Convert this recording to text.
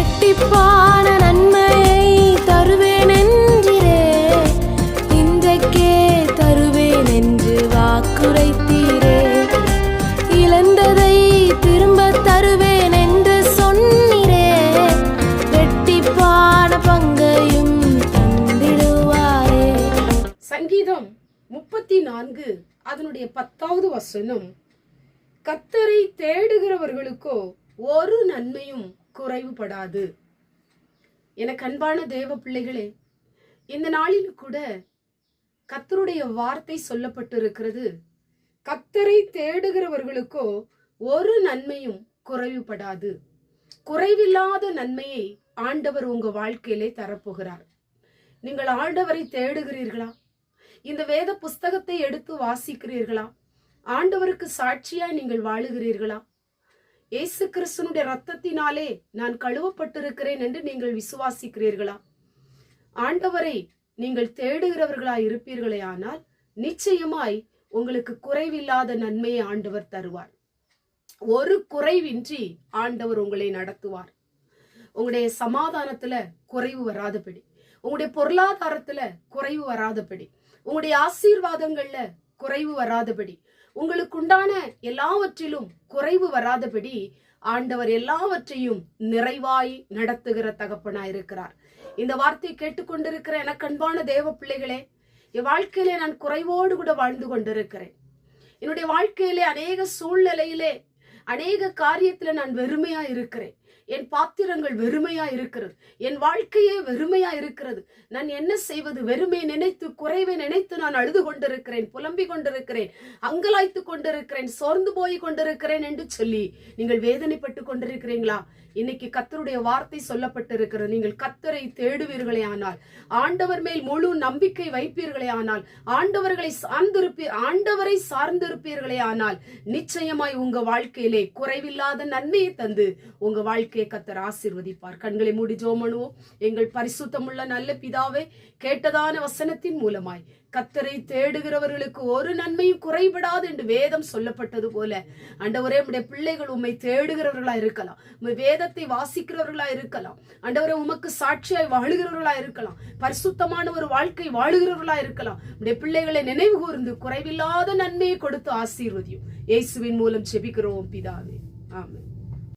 இரட்டிப்பான நன்மையை தருவேன் என்றிரே இன்றைக்கே தருவேன் என்று வாக்குரைத்தீரே. இழந்ததை திரும்ப தருவேன் என்று சொன்னிரே. இரட்டிப்பான பங்கையும் தந்திடுவாரே. சங்கீதம் முப்பத்தி நான்கு அதனுடைய பத்தாவது வசனம். கத்தரை தேடுகிறவர்களுக்கோ ஒரு நன்மையும் குறைவுபடாது. எனக்கு அன்பான தேவ பிள்ளைகளே இந்த நாளில் கூட கத்தருடைய வார்த்தை சொல்லப்பட்டிருக்கிறது. கத்தரை தேடுகிறவர்களுக்கோ ஒரு நன்மையும் குறைவுபடாது. குறைவில்லாத நன்மையை ஆண்டவர் உங்க வாழ்க்கையிலே தரப்போகிறார். நீங்கள் ஆண்டவரை தேடுகிறீர்களா? இந்த வேத புஸ்தகத்தை எடுத்து வாசிக்கிறீர்களா? ஆண்டவருக்கு சாட்சியாய் நீங்கள் வாழுகிறீர்களா? இயேசு கிறிஸ்துனுடைய ரத்தத்தினாலே நான் கழுவப்பட்டிருக்கிறேன் என்று நீங்கள் விசுவாசிக்கிறீர்களா? ஆண்டவரை நீங்கள் தேடுகிறவர்களாய் இருப்பீர்களே ஆனால் நிச்சயமாய் உங்களுக்கு குறைவில்லாத நன்மையை ஆண்டவர் தருவார். ஒரு குறைவின்றி ஆண்டவர் உங்களை நடத்துவார். உங்களுடைய சமாதானத்துல குறைவு வராதபடி உங்களுடைய பொருளாதாரத்துல குறைவு வராதபடி உங்களுடைய ஆசீர்வாதங்கள்ல குறைவு வராதபடி உங்களுக்குண்டான எல்லாவற்றிலும் குறைவு வராதபடி ஆண்டவர் எல்லாவற்றையும் நிறைவாய் நடத்துகிற தகப்பனாய் இருக்கிறார் இந்த வார்த்தையை கேட்டுக்கொண்டிருக்கிற எனக்கு அன்பான தேவ பிள்ளைகளே என் வாழ்க்கையிலே நான் குறைவோடு கூட வாழ்ந்து கொண்டிருக்கிறேன். என்னுடைய வாழ்க்கையிலே அநேக சூழ்நிலையிலே அநேக காரியத்தில் நான் வெறுமையா இருக்கிறேன் என் பாத்திரங்கள் வெறுமையா இருக்கிறது. என் வாழ்க்கையே வெறுமையா இருக்கிறது. நான் என்ன செய்வது? வெறுமை நினைத்து குறைவை நினைத்து நான் அழுது கொண்டிருக்கிறேன் புலம்பிக் கொண்டிருக்கிறேன் அங்கலாய்த்து கொண்டிருக்கிறேன் சோர்ந்து போய் கொண்டிருக்கிறேன் என்று சொல்லி நீங்கள் வேதனைப்பட்டு கொண்டிருக்கிறீங்களா? இன்னைக்கு கத்தருடைய வார்த்தை சொல்லப்பட்டிருக்கிறது. நீங்கள் கத்தரை தேடுவீர்களே ஆனால் ஆண்டவர் மேல் முழு நம்பிக்கை வைப்பீர்களே ஆனால் ஆண்டவர்களை சார்ந்திருப்பீ ஆண்டவரை சார்ந்திருப்பீர்களே ஆனால் நிச்சயமாய் உங்க வாழ்க்கையிலே குறைவில்லாத நன்மையை தந்து உங்க வாழ்க்கையை கத்தர் ஆசிர்வதிப்பார். கண்களை மூடி ஜோமனுவோம் எங்கள் பரிசுத்தமுள்ள நல்ல பிதாவே கேட்டதான வசனத்தின் மூலமாய் கத்தரை தேடுகிறவர்களுக்கு ஒரு நன்மையும் குறைபடாது என்று வேதம் சொல்லப்பட்டது போல. அண்டவரே உடைய பிள்ளைகள் உண்மை தேடுகிறவர்களா இருக்கலாம். உண்மை வேதத்தை வாசிக்கிறவர்களா இருக்கலாம். அண்டவரே உமக்கு சாட்சியாய் வாழுகிறவர்களா இருக்கலாம். பரிசுத்தமான ஒரு வாழ்க்கை வாழுகிறவர்களா இருக்கலாம். உடைய பிள்ளைகளை நினைவு கூர்ந்து குறைவில்லாத நன்மையை கொடுத்து ஆசீர்வதியும். இயேசுவின் மூலம் செபிக்கிறோம் பிதாவே. ஆமென்.